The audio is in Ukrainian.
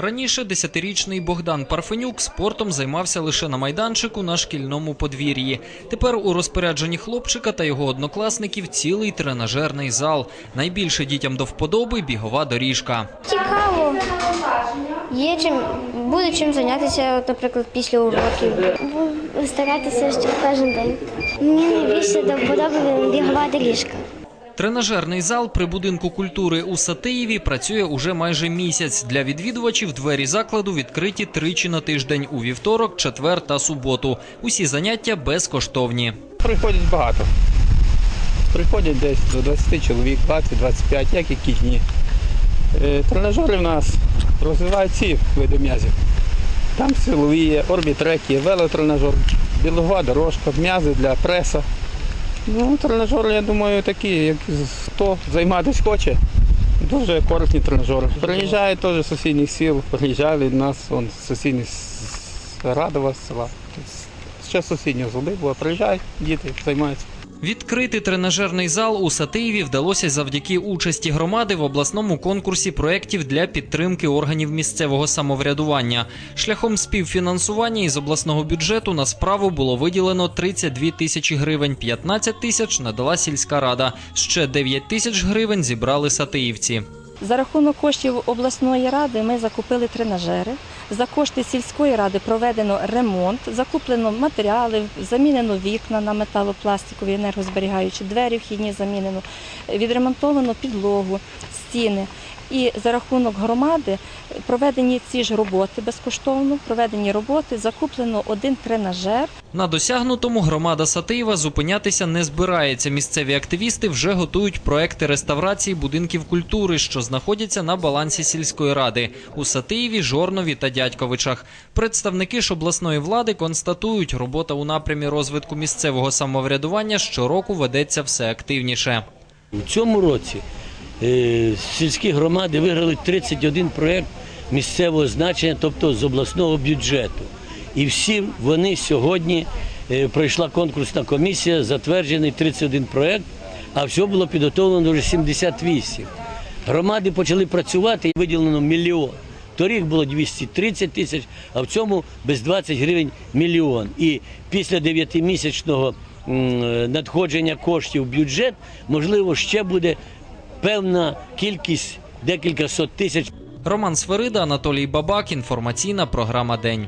Раніше десятирічний Богдан Парфенюк спортом займався лише на майданчику на шкільному подвір'ї. Тепер у розпорядженні хлопчика та його однокласників цілий тренажерний зал. Найбільше дітям до вподоби бігова доріжка. Цікаво. Є чим буде чим зайнятися, наприклад, після уроків. Буду старатися щоб кожен день. Мені найбільше до вподоби бігова доріжка. Тренажерний зал при будинку культури у Сатиєві працює уже майже місяць. Для відвідувачів двері закладу відкриті тричі на тиждень у вівторок, четвер та суботу. Усі заняття безкоштовні. Приходять багато. Приходять десь до 20 чоловік, 20-25, як які дні. Е, Тренажери в нас розвивають ці види м'язів. Там силові є, орбітрек є, велотренажер, білова дорожка, м'язи для преса. Ну, тренажери, я думаю, такі, як хто займатися хоче. Дуже корисні тренажери. Приїжджає теж з сусідніх сіл, приїжджали нас, вон, сусідні з Радова з села. Ще з сусіднього зуби, бо приїжджають діти, займаються. Відкрити тренажерний зал у Сатиєві вдалося завдяки участі громади в обласному конкурсі проєктів для підтримки органів місцевого самоврядування. Шляхом співфінансування із обласного бюджету на справу було виділено 32 тисячі гривень, 15 тисяч надала сільська рада. Ще 9 тисяч гривень зібрали сатиївці. За рахунок коштів обласної ради ми закупили тренажери. За кошти сільської ради проведено ремонт, закуплено матеріали, замінено вікна на металопластикові енергозберігаючі двері, вхідні замінено, відремонтовано підлогу, стіни. І за рахунок громади проведені ці ж роботи безкоштовно, проведені роботи, закуплено один тренажер. На досягнутому громада Сатиєва зупинятися не збирається. Місцеві активісти вже готують проекти реставрації будинків культури, що знаходяться на балансі сільської ради у Сатиєві, Жорнові та Дядьковичах. Представники ж обласної влади констатують, робота у напрямі розвитку місцевого самоврядування щороку ведеться все активніше. У цьому році е, сільські громади виграли 31 проєкт місцевого значення, тобто з обласного бюджету. І всі вони сьогодні е, пройшла конкурсна комісія, затверджений 31 проєкт, а всього було підготовлено вже 78. Громади почали працювати і виділено мільйон. Торік було 230 тисяч, а в цьому без 20 гривень мільйон. І після 9-місячного надходження коштів в бюджет, можливо, ще буде певна кількість, декілька сот тисяч Роман Сверида, Анатолій Бабак. Інформаційна програма День.